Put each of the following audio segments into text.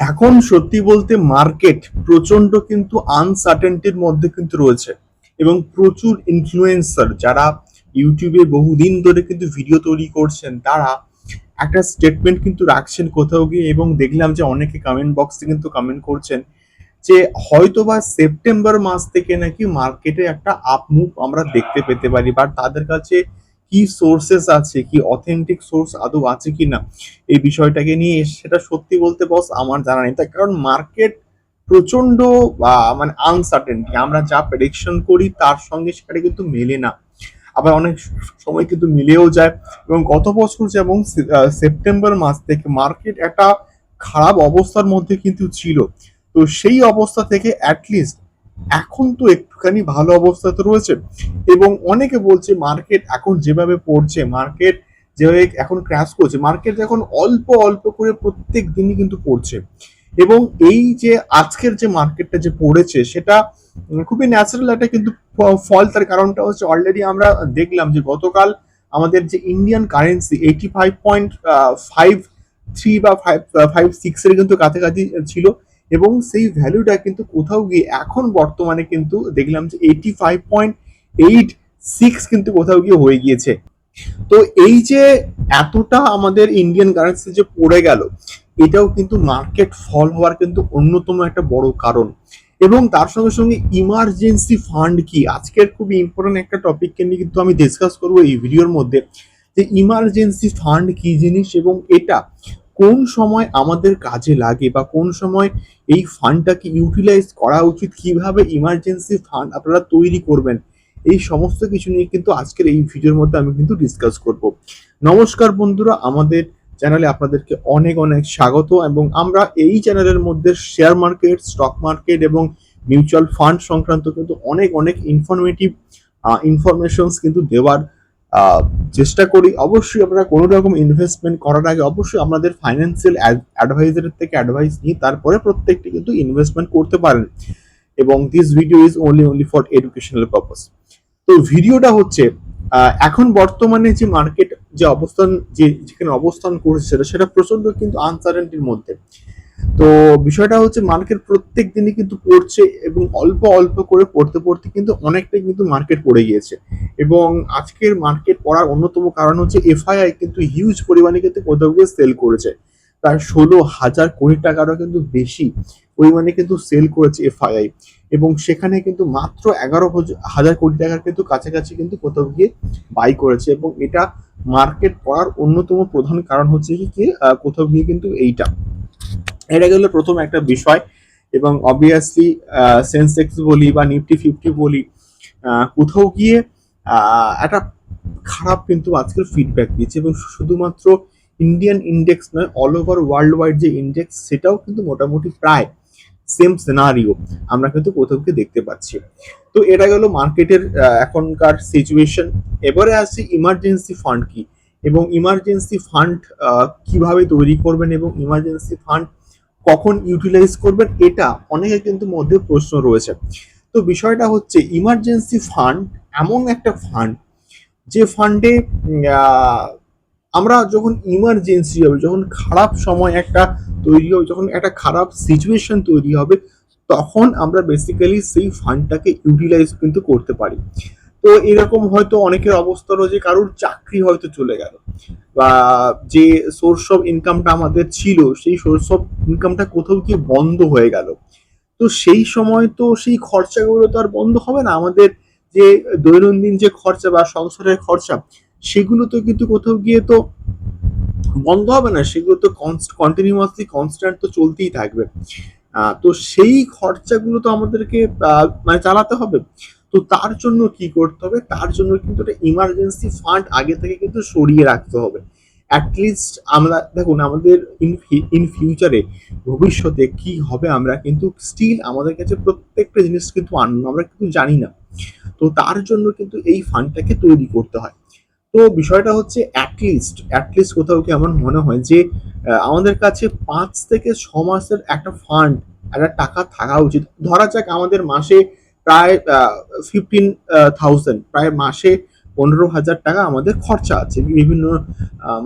এখন সত্যি বলতে মার্কেট প্রচণ্ড কিন্তু আনসার্টেনটির মধ্যে কিন্তু রয়েছে এবং প্রচুর ইনফ্লুয়েন্সার যারা ইউটিউবে বহুদিন ধরে কিন্তু ভিডিও তৈরি করছেন, তারা একটা স্টেটমেন্ট কিন্তু রাখছেন কোথাও গিয়ে এবং দেখলাম যে অনেকে কমেন্ট বক্সে কিন্তু কমেন্ট করছেন যে হয়তোবা সেপ্টেম্বর মাস থেকে নাকি মার্কেটে একটা আপ মুভ আমরা দেখতে পেতে পারি বাট তাদের কাছে কি সোর্সেস আছে কি অথেন্টিক সোর্স আদৌ আছে কি না এই বিষয়টাকে নিয়ে সেটা সত্যি বলতে বস আমার জানা নেই। তার কারণ মার্কেট প্রচণ্ড আহ, মানে আনসার্টেনটি আমরা যা প্রেডিকশন করি তার সঙ্গে সেটা কিন্তু মেলে না। আবার অনেক সময় কিন্তু মিলেও যায়। এবং গত বছর যেমন সেপ্টেম্বর মাস থেকে মার্কেট একটা খারাপ অবস্থার মধ্যে কিন্তু ছিল। তো সেই অবস্থা থেকে অ্যাটলিস্ট এখন তো একটুখানি ভালো অবস্থাতে রয়েছে। এবং অনেকে বলছে মার্কেট এখন যেভাবে পড়ছে মার্কেট যেভাবে এখন ক্র্যাশ করছে মার্কেট এখন অল্প অল্প করে প্রত্যেক দিনই কিন্তু পড়ছে। এবং এই যে আজকের যে মার্কেটটা যে পড়েছে, সেটা খুবই ন্যাচারাল একটা কিন্তু ফল। তার কারণটা হচ্ছে অলরেডি আমরা দেখলাম যে গতকাল আমাদের যে Indian currency eighty five point five three বা ফাইভ ফাইভ সিক্স এর কিন্তু কাছাকাছি ছিল। এবং সেই ভ্যালুটা কিন্তু কোথাও গিয়ে এখন বর্তমানে কিন্তু দেখলাম যে eighty five point eight six কিন্তু কোথাও গিয়ে হয়ে গিয়েছে। তো এই যে এতটা আমাদের ইন্ডিয়ান কারেন্সি যে পড়ে গেল, এটাও কিন্তু মার্কেট ফল হওয়ার কিন্তু অন্যতম একটা বড় কারণ। এবং তার সঙ্গে সঙ্গে ইমার্জেন্সি ফান্ড কি? আজকের খুবই ইম্পর্টেন্ট একটা টপিককে নিয়ে কিন্তু আমি ডিসকাস করব এই ভিডিওর মধ্যে, যে ইমার্জেন্সি ফান্ড কি জিনিস এবং এটা কোন সময় আমাদের কাজে লাগে বা কোন সময় এই ফান্ডটাকে ইউটিলাইজ করা উচিত, কীভাবে ইমার্জেন্সি ফান্ড আপনারা তৈরি করবেন, এই সমস্ত কিছু নিয়ে কিন্তু আজকের এই ভিডিওর মধ্যে আমি কিন্তু ডিসকাস করব। নমস্কার বন্ধুরা, আমাদের চ্যানেলে আপনাদেরকে অনেক অনেক স্বাগত এবং আমরা এই চ্যানেলের মধ্যে শেয়ার মার্কেট স্টক মার্কেট এবং মিউচুয়াল ফান্ড সংক্রান্ত কিন্তু অনেক অনেক ইনফরমেটিভ ইনফরমেশনস কিন্তু দেওয়ার চেষ্টা করি, অবশ্যই আপনারা কোনো রকম ইনভেস্টমেন্ট করার আগে অবশ্যই আমাদের ফাইন্যান্সিয়াল অ্যাডভাইজারের থেকে অ্যাডভাইস নিয়ে তারপরে প্রত্যেকটি কিন্তু ইনভেস্টমেন্ট করতে পারেন। এবং this video is only only for educational purpose তো ভিডিওটা হচ্ছে এখন বর্তমানে যে মার্কেট যে অবস্থান, যে যেখানে অবস্থান করছে সেটা সেটা প্রচণ্ড কিন্তু আনসার্টেনটির মধ্যে। তো বিষয়টা হচ্ছে মার্কেট প্রত্যেক দিনই কিন্তু পড়ছে এবং অল্প অল্প করে পড়তে পড়তে কিন্তু অনেকটাই কিন্তু মার্কেট পড়ে গিয়েছে। এবং আজকের মার্কেট পড়ার অন্যতম কারণ হচ্ছে এফআইআই কিন্তু হিউজ পরিমাণে কিন্তু কোথাও সেল করেছে। তার ষোলো হাজার কোটি টাকারও কিন্তু বেশি পরিমাণে কিন্তু সেল করেছে এফআইআই এবং সেখানে কিন্তু মাত্র এগারো হাজার কোটি টাকার কিন্তু কাছাকাছি কিন্তু কোথাও গিয়ে বাই করেছে। এবং এটা মার্কেট পড়ার অন্যতম প্রধান কারণ হচ্ছে কি কোথাও গিয়ে কিন্তু এইটা। এটা গেল প্রথম একটা বিষয় এবং অবভিয়াসলি সেন্সেক্স বলি বা নিফটি ফিফটি বলি কোথাও গিয়ে একটা খারাপ কিন্তু আজকের ফিডব্যাক দিয়েছে এবং শুধুমাত্র ইন্ডিয়ান ইন্ডেক্স নয় অল ওভার ওয়ার্ল্ড ওয়াইড যে ইন্ডেক্স সেটাও কিন্তু মোটামুটি প্রায় সেম সিনারিও আমরা কিন্তু কোথাও গিয়ে দেখতে পাচ্ছি। তো এটা গেল মার্কেটের এখনকার সিচুয়েশন এবারে আসছি ইমার্জেন্সি ফান্ড কি এবং ইমার্জেন্সি ফান্ড কীভাবে তৈরি করবেন এবং ইমার্জেন্সি ফান্ড কখন ইউটিলাইজ করবেন, এটা অনেকের কিন্তু মধ্যে প্রশ্ন রয়েছে। তো বিষয়টা হচ্ছে ইমার্জেন্সি ফান্ড এমন একটা ফান্ড যে ফান্ডে আমরা যখন ইমার্জেন্সি হবে, যখন খারাপ সময় একটা তৈরি হবে, যখন একটা খারাপ সিচুয়েশন তৈরি হবে, তখন আমরা বেসিক্যালি সেই ফান্ডটাকে ইউটিলাইজ কিন্তু করতে পারি। তো এরকম হয়তো অনেকের অবস্থা রয়েছে কারোর চাকরি হয়তো চলে গেল। বা যে সোর্স অফ ইনকামটা আমাদের ছিল, সেই সোর্স অফ ইনকামটা কোথাও গিয়ে বন্ধ হয়ে গেল। তো সেই সময় তো সেই খরচাগুলো তো আর বন্ধ হবে না। আমাদের যে দৈনন্দিন যে খরচা বা সংসারের খরচা, সেগুলো তো কিন্তু কোথাও গিয়ে তো বন্ধ হবে না। সেগুলো তো কন্টিনিউয়াসলি কনস্ট্যান্ট তো চলতেই থাকবে। তো সেই খরচাগুলো তো আমাদেরকে মানে চালাতে হবে। তো তার জন্য কি করতে হবে? তার জন্য কিন্তু একটা ইমার্জেন্সি ফান্ড আগে থেকে কিন্তু সরিয়ে রাখতে হবে। অ্যাটলিস্ট আমরা, দেখুন, আমাদের ইন ইন ফিউচারে ভবিষ্যতে কি হবে আমরা কিন্তু স্টিল আমাদের কাছে প্রত্যেকটা জিনিস কিন্তু আন- আমরা কিন্তু জানি না। তো তার জন্য কিন্তু এই ফান্ডটাকে তৈরি করতে হয়। তো বিষয়টা হচ্ছে অ্যাটলিস্ট অ্যাটলিস্ট কোথাও কি আমার মনে হয় যে আমাদের কাছে পাঁচ থেকে ছ মাসের একটা ফান্ড একটা টাকা থাকা উচিত। ধরা যাক আমাদের মাসে প্রায় ফিফটিন থাউজেন্ড প্রায় মাসে পনেরো হাজার টাকা আমাদের খরচা আছে। বিভিন্ন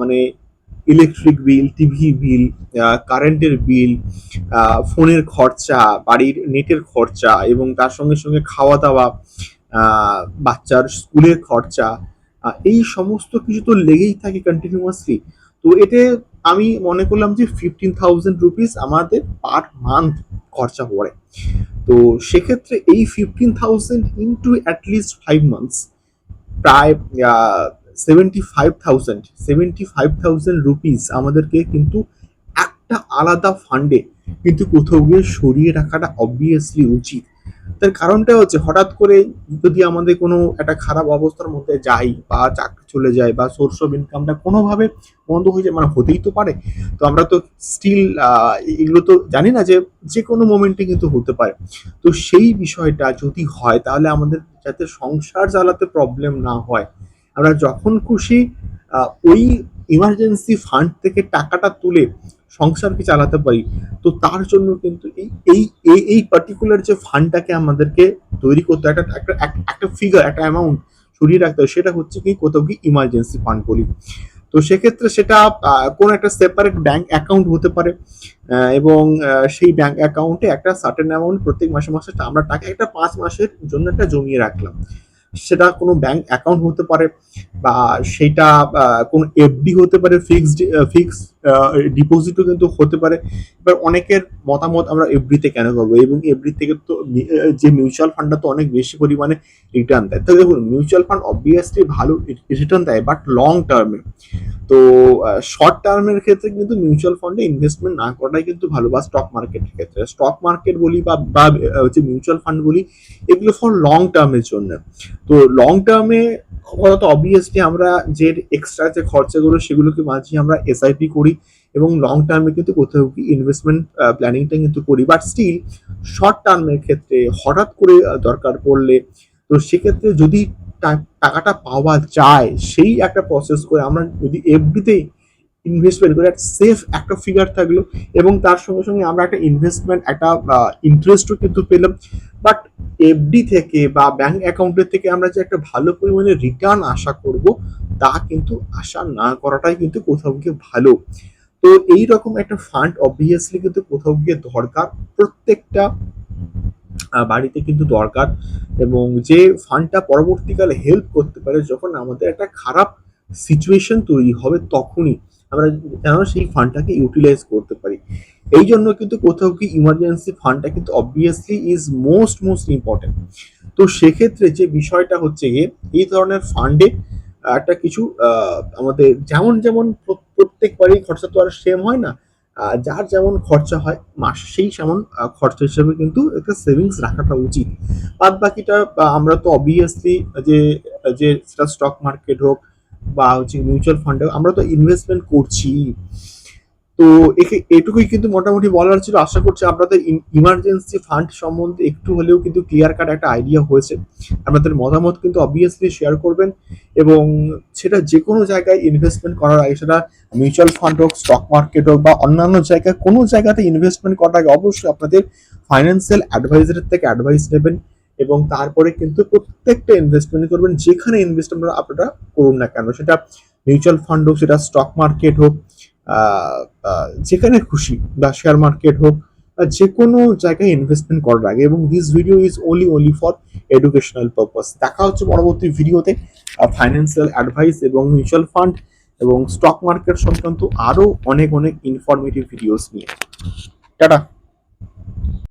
মানে ইলেকট্রিক বিল টিভি বিল কারেন্টের বিল ফোনের খরচা, বাড়ির নেটের খরচা এবং তার সঙ্গে সঙ্গে খাওয়া দাওয়া বাচ্চার স্কুলের খরচা এই সমস্ত কিছু তো লেগেই থাকে কন্টিনিউয়াসলি তো এতে আমি মনে করলাম যে ফিফটিন থাউজেন্ড রুপিস আমাদের পার মান্থ খরচা পড়ে। তো সেক্ষেত্রে এই fifteen thousand into at least five months প্রায় seventy five thousand seventy five thousand rupees আমাদেরকে কিন্তু একটা আলাদা ফান্ডে কিন্তু কোথাও গিয়ে সরিয়ে রাখাটা অবভিয়াসলি উচিত। তার কারণটা হচ্ছে হঠাৎ করে যদি আমাদের কোনো একটা খারাপ অবস্থার মধ্যে যাই বা চাকরি চলে যায় বা সোর্স অফ ইনকামটা কোনোভাবে বন্ধ হয়ে যায় মানে হতেই তো পারে। তো আমরা তো স্টিল এগুলো তো জানি না যে যে কোনো মোমেন্টে কিন্তু হতে পারে। তো সেই বিষয়টা যদি হয়, তাহলে আমাদের যাতে সংসার চালাতে প্রবলেম না হয়, আমরা যখন খুশি ওই ইমার্জেন্সি ফান্ড থেকে টাকাটা তুলে সংসারকে চালাতে পারি। তো তার জন্য কিন্তু এই এই এই এই পার্টিকুলার যে ফান্ডটাকে আমাদেরকে তৈরি করতে একটা একটা একটা ফিগার একটা অ্যামাউন্ট সরিয়ে রাখতে হয়, সেটা হচ্ছে কি কোথাও কি ইমার্জেন্সি ফান্ড বলি। তো সেক্ষেত্রে সেটা কোনো একটা সেপারেট ব্যাংক অ্যাকাউন্ট হতে পারে এবং সেই ব্যাংক অ্যাকাউন্টে একটা সার্টেন অ্যামাউন্ট প্রত্যেক মাসে মাসে আমরা টাকা একটা পাঁচ মাসের জন্য একটা জমিয়ে রাখলাম। সেটা কোনো ব্যাংক অ্যাকাউন্ট হতে পারে, বা সেটা কোনো এফডি হতে পারে ফিক্সড ফিক্স ডিপোজিটও কিন্তু হতে পারে। এবার অনেকের মতামত আমরা এফডিতে কেন করব এবং এফডি থেকে তো যে মিউচুয়াল ফান্ডটা তো অনেক বেশি পরিমাণে রিটার্ন দেয়। তো দেখুন মিউচুয়াল ফান্ড অবভিয়াসলি ভালো রিটার্ন দেয় বাট লং টার্মে তো শর্ট টার্মের ক্ষেত্রে কিন্তু মিউচুয়াল ফান্ডে ইনভেস্টমেন্ট না করাটাই কিন্তু ভালো, বা স্টক মার্কেটের ক্ষেত্রে। স্টক মার্কেট বলি বা বা হচ্ছে মিউচুয়াল ফান্ড বলি, এগুলো ফর লং টার্মের জন্য। তো লং টার্মে তো অবভিয়াসলি আমরা যে এক্সট্রা যে খরচাগুলো সেগুলোকে বাঁচিয়ে আমরা এসআইপি করি এবং লং টার্মে কিন্তু কোথাও কি ইনভেস্টমেন্ট প্ল্যানিংটা কিন্তু করি। বাট স্টিল শর্ট টার্মের ক্ষেত্রে হঠাৎ করে দরকার পড়লে তো সেক্ষেত্রে যদি টাকাটা পাওয়া যায়, সেই একটা প্রসেস করে আমরা যদি এফডিতে ইনভেস্টমেন্ট করে সেফ একটা ফিগার থাকল এবং তার সঙ্গে সঙ্গে আমরা একটা ইনভেস্টমেন্ট একটা ইন্টারেস্টও কিন্তু পেলাম। বাট এফডি থেকে বা ব্যাংক অ্যাকাউন্টের থেকে আমরা যে একটা ভালো পরিমাণে রিটার্ন আশা করব, তা কিন্তু আশা না করাটাই কিন্তু কোথাও গিয়ে ভালো। তো এই রকম একটা ফান্ড অবভিয়াসলি কিন্তু কোথাও গিয়ে দরকার। প্রত্যেকটা বাড়িতে কিন্তু দরকার এবং যে ফান্ডটা পরবর্তীকালে হেল্প করতে পারে, যখন আমাদের একটা খারাপ সিচুয়েশন তৈরি হবে তখনই। আমরা যেন সেই ফান্ডটাকে ইউটিলাইজ করতে পারি। এই জন্য কিন্তু কোথাও কি ইমার্জেন্সি ফান্ডটা কিন্তু obviously is most most important তো সেক্ষেত্রে যে বিষয়টা হচ্ছে গিয়ে, এই ধরনের ফান্ডে একটা কিছু আমাদের যেমন যেমন প্রত্যেকবারই খরচা তো আর সেম হয় না। যার যেমন খরচা হয়, মাস, সেই সেমন খরচা হিসেবে কিন্তু একটা সেভিংস রাখাটা উচিত। বাদ বাকিটা আমরা তো অবভিয়াসলি যে যে সেটা স্টক মার্কেট হোক বা হচ্ছে মিউচুয়াল ফান্ড আমরা তো ইনভেস্টমেন্ট করছি। তো একে, এটুকুই কিন্তু মোটামুটি বলার ছিল। আশা করছি আপনাদের ইমার্জেন্সি ফান্ড সম্বন্ধে একটু হলেও কিন্তু ক্লিয়ার কাট একটা আইডিয়া হয়েছে। আপনাদের মতামত কিন্তু অবভিয়াসলি শেয়ার করবেন এবং সেটা যে কোনো জায়গায় ইনভেস্টমেন্ট করার আগে সেটা মিউচুয়াল ফান্ড হোক স্টক মার্কেট হোক বা অন্যান্য জায়গায়, কোনো জায়গাতে ইনভেস্টমেন্ট করার আগে অবশ্যই আপনাদের ফাইন্যান্সিয়াল অ্যাডভাইজারের থেকে অ্যাডভাইস নেবেন। এবং তারপরে কিন্তু প্রত্যেকটা ইনভেস্টমেন্ট করবেন, যেখানে ইনভেস্টমেন্ট আপনারা করুন না কেন। সেটা মিউচুয়াল ফান্ড হোক, সেটা স্টক মার্কেট হোক যেখানে খুশি বা শেয়ার মার্কেট হোক যে কোনো জায়গায় ইনভেস্টমেন্ট করার আগে। এবং this video is only only for educational purpose দেখা হচ্ছে পরবর্তী ভিডিওতে ফাইন্যান্সিয়াল অ্যাডভাইস এবং মিউচুয়াল ফান্ড এবং স্টক মার্কেট সংক্রান্ত আরও অনেক অনেক ইনফরমেটিভ ভিডিওস নিয়ে। টাটা!